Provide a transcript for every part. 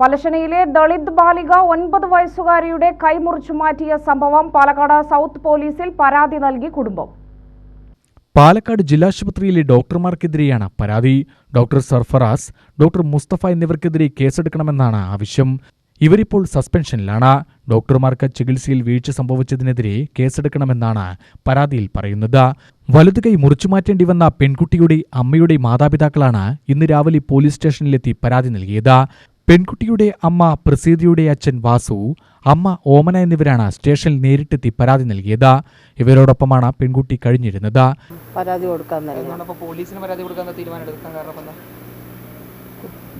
പലശനയിലെ ദളിത് ബാലിക ഒൻപത് വയസ്സുകാരിയുടെ കൈമുറിച്ചു മാറ്റിയ സംഭവം പാലക്കാട് സൗത്ത് പോലീസിൽ പരാതി നൽകി കുടുംബം. പാലക്കാട് ജില്ലാശുപത്രിയിലെ ഡോക്ടർമാർക്കെതിരെയാണ് പരാതി. ഡോക്ടർ സർഫറാസ് ഡോക്ടർ മുസ്തഫ എന്നിവർക്കെതിരെ കേസെടുക്കണമെന്നാണ് ആവശ്യം. ഇവരിപ്പോൾ സസ്പെൻഷനിലാണ്. ഡോക്ടർമാർക്ക് ചികിത്സയിൽ വീഴ്ച സംഭവിച്ചതിനെതിരെ കേസെടുക്കണമെന്നാണ് പരാതിയിൽ പറയുന്നത്. വലതുകൈ മുറിച്ചുമാറ്റേണ്ടി വന്ന പെൺകുട്ടിയുടെ അമ്മയുടെ മാതാപിതാക്കളാണ് ഇന്ന് രാവിലെ പോലീസ് സ്റ്റേഷനിലെത്തി പരാതി നൽകിയത്. പെൺകുട്ടിയുടെ അമ്മ പ്രസീതിയുടെ അച്ഛൻ വാസു അമ്മ ഓമന എന്നിവരാണ് സ്റ്റേഷനിൽ നേരിട്ടെത്തി പരാതി നൽകിയത്. ഇവരോടൊപ്പമാണ് പെൺകുട്ടി കഴിഞ്ഞിരുന്നത്. പരാതി കൊടുക്കാൻ പോലീസിന് പരാതി കൊടുക്കാൻ തീരുമാനം കാരണം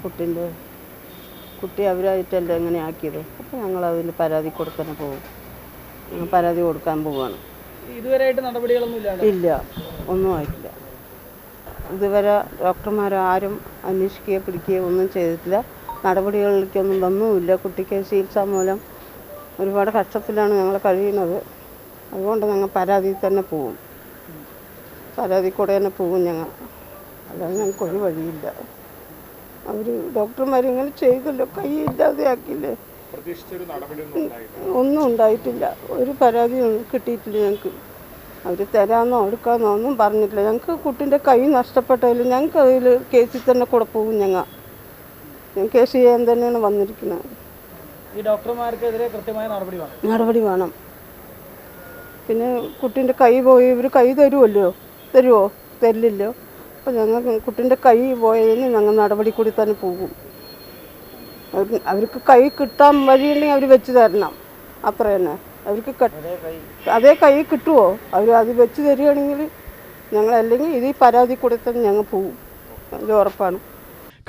കുട്ടിന്റെ കുട്ടി അവരായിട്ടല്ലേ എങ്ങനെ ആക്കിയത്? അപ്പോൾ ഞങ്ങൾ അതിന് പരാതി കൊടുക്കാൻ പോകും. പരാതി കൊടുക്കാൻ പോവാണ്. ഇതുവരെയായിട്ട് നടപടികളൊന്നും ഇല്ല. ഒന്നും ആയിട്ടില്ല. ഇതുവരെ ഡോക്ടർമാരാരും അന്വേഷിക്കുകയോ പിടിക്കുകയോ ഒന്നും ചെയ്തിട്ടില്ല. നടപടികളിലേക്കൊന്നും വന്നുമില്ല. കുട്ടിക്ക് ചികിത്സ മൂലം ഒരുപാട് കഷ്ടത്തിലാണ് ഞങ്ങൾ കഴിയുന്നത്. അതുകൊണ്ട് ഞങ്ങൾ പരാതി തന്നെ പോവും. പരാതി കൂടെ തന്നെ പോവും ഞങ്ങൾ. അല്ലാതെ ഞങ്ങൾക്ക് ഒരു വഴിയില്ല. അവർ ഡോക്ടർമാർ ഇങ്ങനെ ചെയ്തല്ലോ. കൈ ഇല്ലാതെ ആക്കില്ലേ ഒന്നും ഉണ്ടായിട്ടില്ല. ഒരു പരാതി കിട്ടിയിട്ടില്ല ഞങ്ങൾക്ക്. അവർ തരാമെന്നോ എടുക്കാമെന്നോ ഒന്നും പറഞ്ഞിട്ടില്ല. ഞങ്ങൾക്ക് കുട്ടിന്റെ കൈ നഷ്ടപ്പെട്ടതിൽ ഞങ്ങൾക്ക് അതിൽ കേസിൽ തന്നെ കൂടെ പോകും ഞങ്ങൾ. കേസ് ചെയ്യാൻ തന്നെയാണ് വന്നിരിക്കുന്നത്. ഈ ഡോക്ടർമാർക്കെതിരെ കൃത്യമായ നടപടി വേണം. നടപടി വേണം. പിന്നെ കുട്ടീന്റെ കൈ പോയി ഇവർ കൈ തരുമല്ലോ തരുമോ തരില്ലല്ലോ. അപ്പോൾ ഞങ്ങൾ കുട്ടീന്റെ കൈ പോയതിന് ഞങ്ങൾ നടപടി കൂടി തന്നെ പോകും. അവർ അവർക്ക് കൈ കിട്ടാൻ വഴിയുണ്ടെങ്കിൽ അവർ വെച്ച് തരണം. അത്ര തന്നെ. അവർക്ക് അതേ കൈ. കിട്ടുമോ അവർ അത് വെച്ച് തരികയാണെങ്കിൽ ഞങ്ങൾ അല്ലെങ്കിൽ ഇത് പരാതി കൂടി തന്നെ ഞങ്ങൾ പോകും. അത് ഉറപ്പാണ്.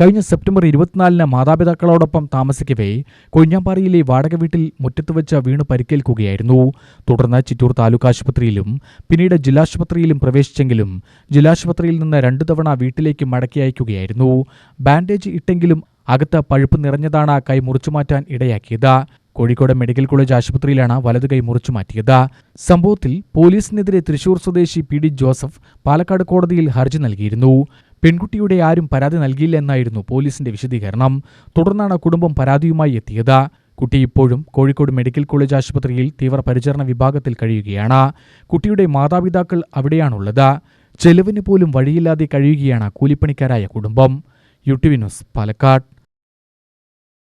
കഴിഞ്ഞ സെപ്റ്റംബർ ഇരുപത്തിനാലിന് മാതാപിതാക്കളോടൊപ്പം താമസിക്കവേ കൊഴിഞ്ഞാമ്പാറയിലെ വാടക വീട്ടിൽ മുറ്റത്ത് വെച്ച് വീണ് പരിക്കേൽക്കുകയായിരുന്നു. തുടർന്ന് ചിറ്റൂർ താലൂക്ക് ആശുപത്രിയിലും പിന്നീട് ജില്ലാശുപത്രിയിലും പ്രവേശിച്ചെങ്കിലും ജില്ലാശുപത്രിയിൽ നിന്ന് രണ്ടു തവണ വീട്ടിലേക്ക് മടക്കി അയക്കുകയായിരുന്നു. ബാൻഡേജ് ഇട്ടെങ്കിലും അകത്ത് പഴുപ്പ് നിറഞ്ഞതാണ് കൈ മുറിച്ചുമാറ്റാൻ ഇടയാക്കിയത്. കോഴിക്കോട് മെഡിക്കൽ കോളേജ് ആശുപത്രിയിലാണ് വലതു കൈ മുറിച്ചു മാറ്റിയത്. സംഭവത്തിൽ പോലീസിനെതിരെ തൃശൂർ സ്വദേശി പി ഡി ജോസഫ് പാലക്കാട് കോടതിയിൽ ഹർജി നൽകിയിരുന്നു. പെൺകുട്ടിയുടെ ആരും പരാതി നൽകിയില്ല എന്നായിരുന്നു പോലീസിന്റെ വിശദീകരണം. തുടർന്നാണ് കുടുംബം പരാതിയുമായി എത്തിയത്. കുട്ടി ഇപ്പോഴും കോഴിക്കോട് മെഡിക്കൽ കോളേജ് ആശുപത്രിയിൽ തീവ്രപരിചരണ വിഭാഗത്തിൽ കഴിയുകയാണ്. കുട്ടിയുടെ മാതാപിതാക്കൾ അവിടെയാണുള്ളത്. ചെലവിന് പോലും വഴിയില്ലാതെ കഴിയുകയാണ് കൂലിപ്പണിക്കാരായ കുടുംബം. U news Palakkad.